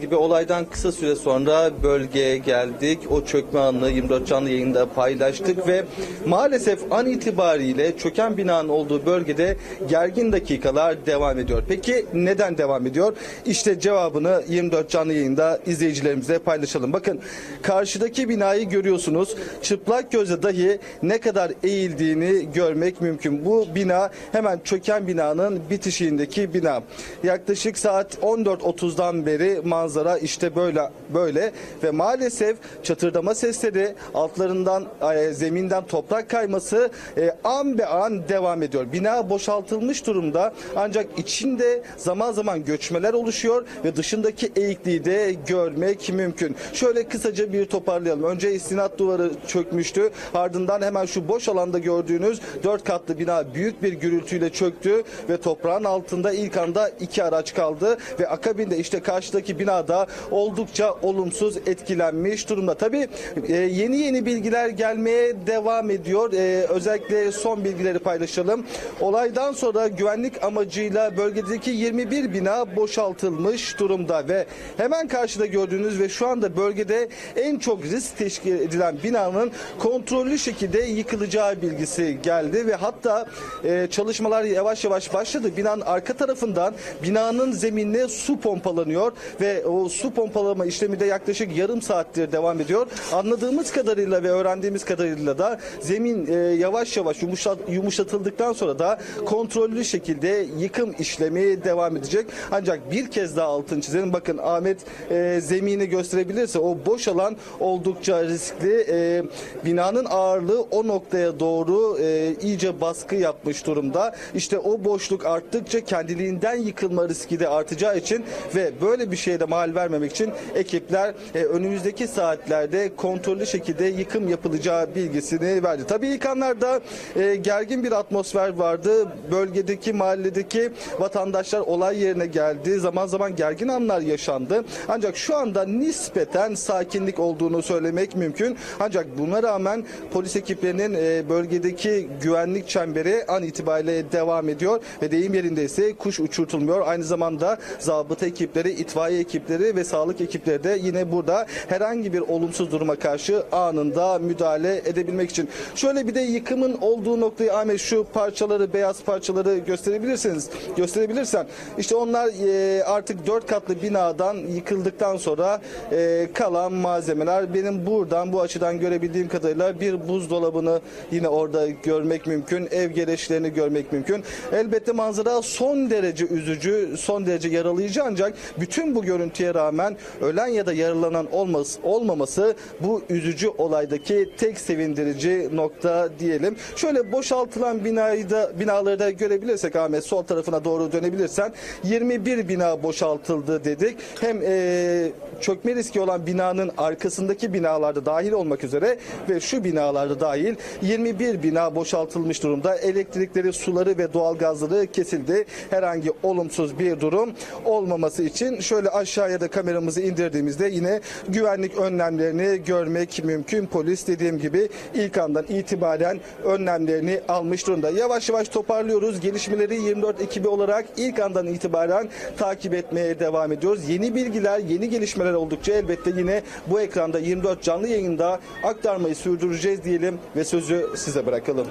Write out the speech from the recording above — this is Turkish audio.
gibi olaydan kısa süre sonra bölgeye geldik. O çökme anını 24 canlı yayında paylaştık ve maalesef an itibariyle çöken binanın olduğu bölgede gergin dakikalar devam ediyor. Peki neden devam ediyor? İşte cevabını 24 canlı yayında izleyicilerimize paylaşalım. Bakın karşıdaki binayı görüyorsunuz. Çıplak gözle dahi ne kadar eğildiğini görmek mümkün. Bu bina hemen çöken binanın bitişiğindeki bina. Yaklaşık saat 14.30'dan beri manzara işte böyle böyle ve maalesef çatırdama sesleri altlarından e, zeminden toprak kayması e, an be an devam ediyor. Bina boşaltılmış durumda ancak içinde zaman zaman göçmeler oluşuyor ve dışındaki eğikliği de görmek mümkün. Şöyle kısaca bir toparlayalım. Önce istinat duvarı çökmüştü. Ardından hemen şu boş alanda gördüğünüz dört katlı bina büyük bir gürültüyle çöktü ve toprağın altında ilk anda iki araç kaldı ve akabinde işte karşıdaki binada oldukça olumsuz etkilenmiş durumda. Tabii e, yeni yeni bilgiler gelmeye devam ediyor. E, özellikle son bilgileri paylaşalım. Olaydan sonra güvenlik amacıyla bölgedeki 21 bina boşaltılmış durumda ve hemen karşıda gördüğünüz ve şu anda bölgede en çok risk teşkil edilen binanın kontrollü şekilde yıkılacağı bilgisi geldi ve hatta e, çalışmalar yavaş yavaş başladı. Binanın arka tarafından binanın zeminine su pompalanıyor ve o su pompalama işlemi de yaklaşık yarım saattir devam ediyor. Anladığımız kadarıyla ve öğrendiğimiz kadarıyla da zemin e, yavaş yavaş yumuşat, yumuşatıldıktan sonra da kontrollü şekilde yıkım işlemi devam edecek. Ancak bir kez daha altın çizelim. Bakın Ahmet e, zemini gösterebilirse o boş alan oldukça riskli. E, binanın ağırlığı o noktaya doğru e, iyice baskı yapmış durumda. İşte o boşluk arttıkça kendiliğinden yıkılma riski de artacağı için ve böyle bir şeye mal vermemek için ekipler e, önümüzdeki saatlerde kontrollü şekilde yıkım yapılacağı bilgisini verdi. Tabii ilk anlarda e, gergin bir atmosfer vardı. Bölgedeki mahalledeki vatandaşlar olay yerine geldi. Zaman zaman gergin anlar yaşandı. Ancak şu anda nispeten sakinlik olduğunu söylemek mümkün. Ancak buna rağmen polis ekiplerinin e, bölgedeki güvenlik çemberi an itibariyle devam ediyor ve deyim yerinde ise kuş uçurtulmuyor. Aynı zamanda zabıta ekipleri, itfaiye ekipleri ve sağlık ekipleri de yine burada herhangi bir olumsuz duruma karşı anında müdahale edebilmek için. Şöyle bir de yıkımın olduğu noktayı Ahmet şu parçaları, beyaz parçaları gösterebilirsiniz. Gösterebilirsen. İşte onlar e, artık dört katlı binadan yıkıldıktan sonra e, kalan malzemeler benim buradan bu açıdan görebildiğim kadarıyla bir buzdolabını yine orada görmek mümkün. Ev gereçlerini görmek mümkün. Elbette manzara son derece üzücü, son derece yaralayıcı ancak bütün bu görüntüye rağmen ölen ya da yaralanan olması, olmaması bu üzücü olaydaki tek sevindirici nokta diyelim. Şöyle boşaltılan binayı da binaları da görebilirsek Ahmet sol tarafına doğru dönebilirsen 21 bina boşaltıldı dedik. Hem eee, çökme riski olan binanın arkasındaki binalarda dahil olmak üzere ve şu binalarda dahil 21 bina boşaltılmış durumda. Elektrikleri, suları ve doğalgazları kesildi. Herhangi olumsuz bir durum olmaması için şöyle aşağıya da kameramızı indirdiğimizde yine güvenlik önlemlerini görmek mümkün. Polis dediğim gibi ilk andan itibaren önlemlerini almış durumda. Yavaş yavaş toparlıyoruz. Gelişmeleri 24 ekibi olarak ilk andan itibaren takip etmeye devam ediyoruz. Yeni bilgiler, yeni gelişmeler oldukça elbette yine bu ekranda 24 canlı yayında aktarmayı sürdüreceğiz diyelim ve sözü size bırakalım.